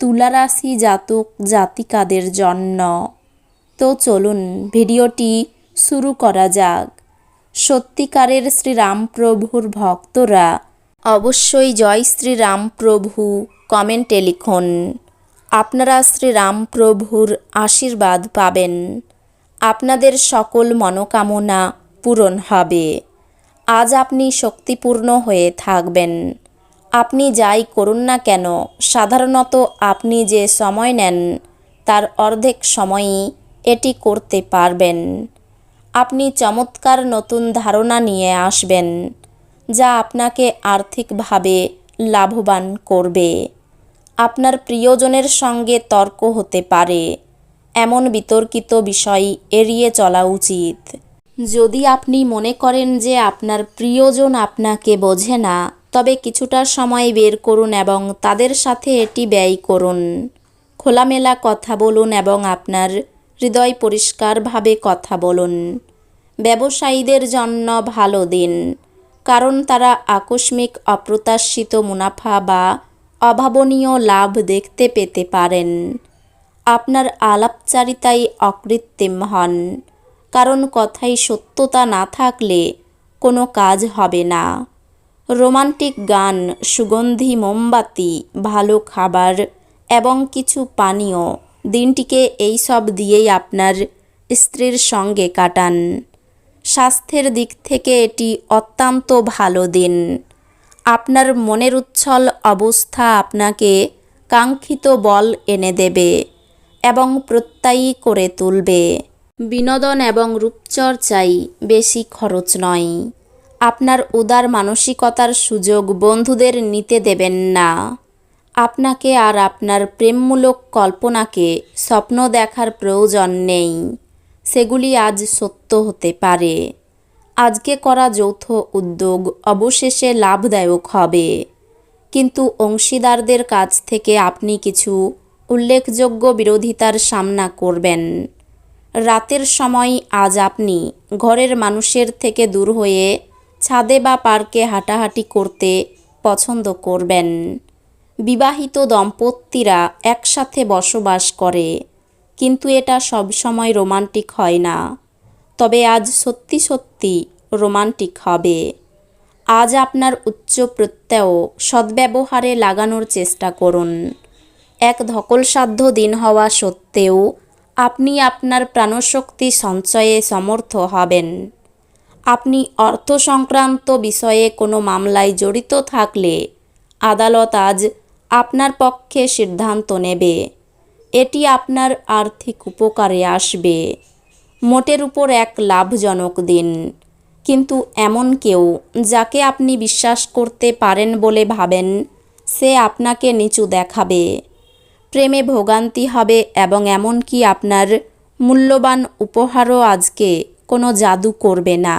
তুলা রাশি জাতক জাতিকাদের জন্য। তো চলুন ভিডিওটি শুরু করা যাক। সত্যিকারের শ্রীরামপ্রভুর ভক্তরা অবশ্যই জয় শ্রীরামপ্রভু কমেন্টে লিখুন। আপনারা শ্রীরামপ্রভুর আশীর্বাদ পাবেন। আপনাদের সকল মনোকামনা পূরণ হবে। আজ আপনি শক্তিপূর্ণ হয়ে থাকবেন। আপনি যাই করুন না কেন, সাধারণত আপনি যে সময় নেন, তার অর্ধেক সময়ই এটি করতে পারবেন। আপনি চমৎকার নতুন ধারণা নিয়ে আসবেন, যা আপনাকে আর্থিকভাবে লাভবান করবে। আপনার প্রিয়জনের সঙ্গে তর্ক হতে পারে, এমন বিতর্কিত বিষয় এড়িয়ে চলা উচিত। যদি আপনি মনে করেন যে আপনার প্রিয়জন আপনাকে বোঝে না তবে কিছুটা সময় বের করুন এবং তাদের সাথে এটি ব্যয় করুন। খোলামেলা কথা বলুন এবং আপনার হৃদয় পরিষ্কারভাবে কথা বলুন। ব্যবসায়ীদের জন্য ভালো দিন। কারণ তারা আকস্মিক, অপ্রত্যাশিত মুনাফা বা অভাবনীয় লাভ দেখতে পেতে পারেন। আপনার আলাপচারিতাই অকৃত্রিম হন। কারণ কথাই সত্যতা না থাকলে কোনো কাজ হবে না। রোমান্টিক গান, সুগন্ধি মোমবাতি, ভালো খাবার এবং কিছু পানীয় দিনটিকে এই সব দিয়েই আপনার স্ত্রীর সঙ্গে কাটান। স্বাস্থ্যের দিক থেকে এটি অত্যন্ত ভালো দিন। আপনার মনের উচ্ছল অবস্থা আপনাকে কাঙ্ক্ষিত বল এনে দেবে এবং প্রত্যয়ী করে তুলবে। বিনোদন এবং রূপচর্চাই বেশি খরচ নয়। আপনার উদার মানসিকতার সুযোগ বন্ধুদের নিতে দেবেন না। আপনাকে আর আপনার প্রেমমূলক কল্পনাকে স্বপ্ন দেখার প্রয়োজন নেই। সেগুলি আজ সত্য হতে পারে। আজকে করা যৌথ উদ্যোগ অবশেষে লাভদায়ক হবে। কিন্তু অংশীদারদের কাছ থেকে আপনি কিছু উল্লেখযোগ্য বিরোধিতার সামনা করবেন। রাতের সময় আজ আপনি ঘরের মানুষের থেকে দূর হয়ে ছাদে বা পার্কে হাঁটাহাঁটি করতে পছন্দ করবেন। বিবাহিত দম্পতিরা একসাথে বসবাস করে, কিন্তু এটা সবসময় রোমান্টিক হয় না। তবে আজ সত্যি সত্যি রোমান্টিক হবে। আজ আপনার উচ্চ প্রত্যয় সদ্ব্যবহারে লাগানোর চেষ্টা করুন। এক ধকলসাধ্য দিন হওয়া সত্ত্বেও আপনি আপনার প্রাণশক্তি সঞ্চয়ে সমর্থ হবেন। আপনি অর্থ সংক্রান্ত বিষয়ে কোনো মামলায় জড়িত থাকলে আদালত আজ আপনার পক্ষে সিদ্ধান্ত নেবে। এটি আপনার আর্থিক উপকারে আসবে। মোটের উপর এক লাভজনক দিন। কিন্তু এমন কেউ যাকে আপনি বিশ্বাস করতে পারেন বলে ভাবেন, সে আপনাকে নিচু দেখাবে। প্রেমে ভোগান্তি হবে এবং এমনকি আপনার মূল্যবান উপহারও আজকে কোনো জাদু করবে না।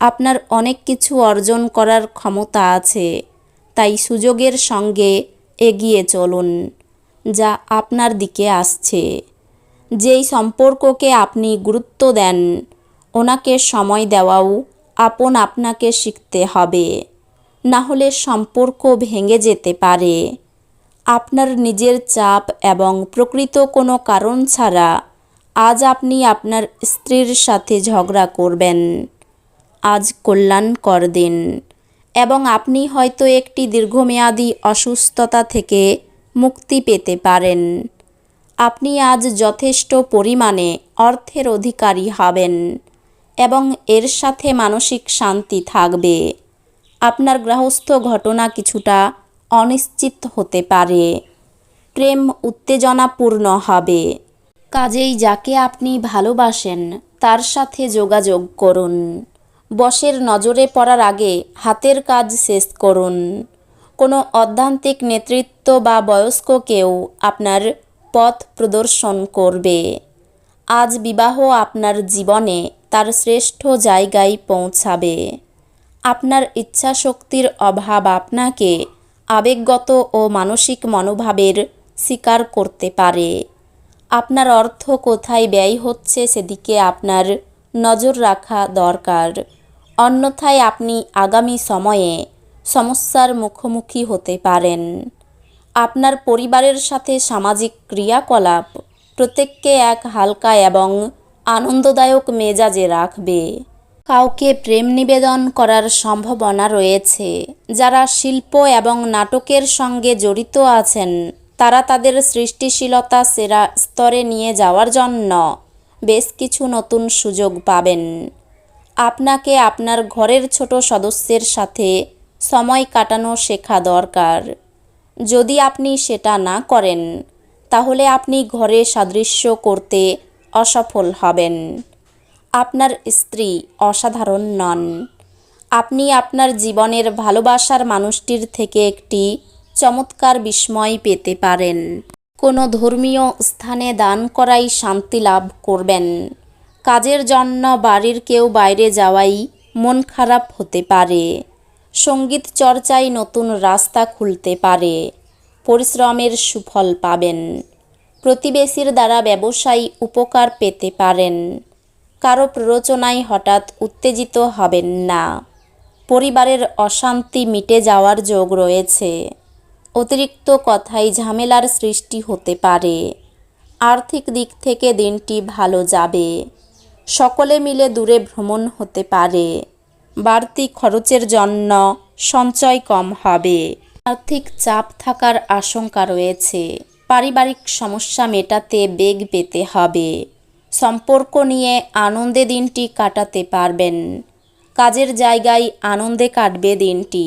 আপনার অনেক কিছু অর্জন করার ক্ষমতা আছে, তাই সুযোগের সঙ্গে এগিয়ে চলুন, যা আপনার দিকে আসছে। যেই সম্পর্ককে আপনি গুরুত্ব দেন, ওনাকে সময় দেওয়াও আপন আপনাকে শিখতে হবে। না হলে সম্পর্ক ভেঙে যেতে পারে। আপনার নিজের চাপ এবং প্রকৃত কোনো কারণ ছাড়া আজ আপনি আপনার স্ত্রীর সাথে ঝগড়া করবেন। আজ কল্যাণকর দিন। এবং আপনি হয়তো একটি দীর্ঘমেয়াদী অসুস্থতা থেকে মুক্তি পেতে পারেন। আপনি আজ যথেষ্ট পরিমাণে অর্থের অধিকারী হবেন এবং এর সাথে মানসিক শান্তি থাকবে। আপনার গৃহস্থ ঘটনা কিছুটা অনিশ্চিত হতে পারে। প্রেম উত্তেজনাপূর্ণ হবে। কাজেই যাকে আপনি ভালোবাসেন, তার সাথে যোগাযোগ করুন। বসের নজরে পড়ার আগে হাতের কাজ শেষ করুন। কোনো অধ্যান্তিক নেতৃত্ব বা বয়স্ক কেউ আপনার পথ প্রদর্শন করবে। আজ বিবাহ আপনার জীবনে তার শ্রেষ্ঠ জায়গায় পৌঁছাবে। আপনার ইচ্ছাশক্তির অভাব আপনাকে আবেগগত ও মানসিক মনোভাবের শিকার করতে পারে। আপনার অর্থ কোথায় ব্যয় হচ্ছে সেদিকে আপনার নজর রাখা দরকার। অন্যথায় আপনি আগামী সময়ে সমস্যার মুখোমুখি হতে পারেন। আপনার পরিবারের সাথে সামাজিক ক্রিয়াকলাপ প্রত্যেককে এক হালকা এবং আনন্দদায়ক মেজাজে রাখবে। কাউকে প্রেম নিবেদন করার সম্ভাবনা রয়েছে। যারা শিল্প এবং নাটকের সঙ্গে জড়িত আছেন তারা তাদের সৃষ্টিশীলতা সেরা স্তরে নিয়ে যাওয়ার জন্য বেশ কিছু নতুন সুযোগ পাবেন। আপনাকে আপনার ঘরের ছোট সদস্যের সাথে সময় কাটানো শেখা দরকার। যদি আপনি সেটা না করেন, তাহলে আপনি ঘরে সাদৃশ্য করতে অসফল হবেন। আপনার স্ত্রী অসাধারণ নন। আপনি আপনার জীবনের ভালোবাসার মানুষটির থেকে একটি চমৎকার বিস্ময় পেতে পারেন। কোনো ধর্মীয় স্থানে দান করাই শান্তি লাভ করবেন। কাজের জন্য বাড়ির কেউ বাইরে যাওয়াই মন খারাপ হতে পারে। সংগীত চর্চায় নতুন রাস্তা খুলতে পারে। পরিশ্রমের সুফল পাবেন। প্রতিবেশীর দ্বারা ব্যবসায়ী উপকার পেতে পারেন। কারও প্ররোচনায় হঠাৎ উত্তেজিত হবেন না। পরিবারের অশান্তি মিটে যাওয়ার যোগ রয়েছে। অতিরিক্ত কথায় ঝামেলার সৃষ্টি হতে পারে। আর্থিক দিক থেকে দিনটি ভালো যাবে। সকলে মিলে দূরে ভ্রমণ হতে পারে। বাড়তি খরচের জন্য সঞ্চয় কম হবে। আর্থিক চাপ থাকার আশঙ্কা রয়েছে। পারিবারিক সমস্যা মেটাতে বেগ পেতে হবে। সম্পর্ক নিয়ে আনন্দে দিনটি কাটাতে পারবেন। কাজের জায়গায় আনন্দে কাটবে দিনটি।